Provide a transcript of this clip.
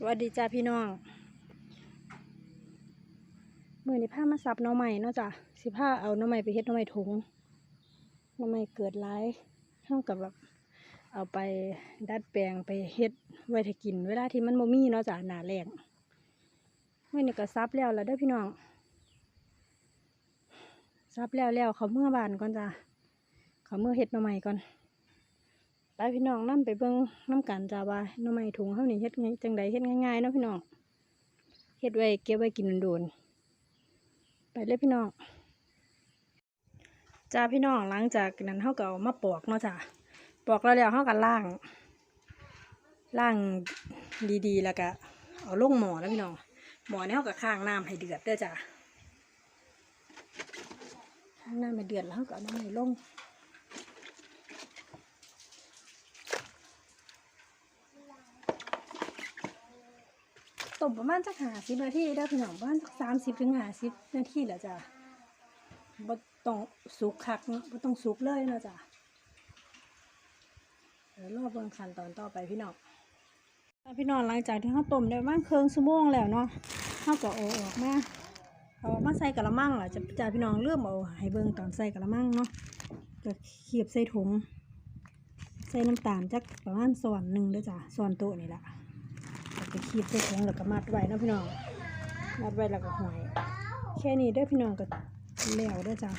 สวัสดีจ้าพี่น้องมื่อนี้ผ้ามาสับน่องใหม่เนาะจ้ะสิผ้าเอาน่องใหม่ไปเฮ็ดน่องใหม่ถุงน่องใหม่เกิดร้ายเท่ากับแบบเอาไปดัดแปลงไปเฮ็ดไว้ถ้ากิน เวลาที่มันโมมี่เนาะจ้ะหนาแรงเมื่อนี้ก็ซับแล้วแล้วเด้อพี่น้องซับแล้วแล้วเขาเมื่อบานก่อนจ้ะเขาเมื่อเฮ็ดน่องใหม่ก่อน ไปพี่น้องนํไปเบิ่งน้ำกันจ้าว่าน่อไม้ถุงเฮานี่เฮ็ดไงจังใดเฮ็ดง่ายๆเนาะพี่น้องเฮ็ดไว้เก็บไว้กินโดนๆไปเลยพี่น้องจ้าพี่น้องหลังจากนั้นเฮาก็เอามาปอกเนาะจ้าปอกแล้วแล้วเฮาก็ล้างล้างดีๆ แล้วก็เอาลงหมอแล้วพี่น้องหม้อนี่เฮาก็ข้างน้ำให้เดือดเด้อจ้าข้างน้ำให้เดือดแล้วเฮาก็เอาน่อไม้ลง ต้มประมาณสักหาสิบนาทีได้พี่น้องประมาณสักสามสิบถึงห้าสิบนาทีแหละจ้ะบ่ต้องสุกคักเนาะบ่ต้องสุกเลยเนาะจ้ะเดี๋ยวรอบเบิ่งขั้นตอนต่อไปพี่น้องพี่น้องหลังจากที่เขาต้มได้ประมาณครึ่งชั่วโมงแล้วเนาะเขาก็เอออกมาเอามาใส่กะละมังล่ะจะจ้ะพี่น้องเริ่มเอาให้เบิ่งตอนใส่กะละมังเนาะก็เคียบใส่ถุง ใส่น้ำตาลจักประมาณส่วนหนึ่งเด้อจ้ะส่วนโต๊ะนี่แหละ แล้วก็คีบใส่ถุงแล้วก็มัดไว้นะพี่น้อง มัดไว้แล้วก็หอย แค่นี้เด้อพี่น้องก็แล้วเด้อจ้ะ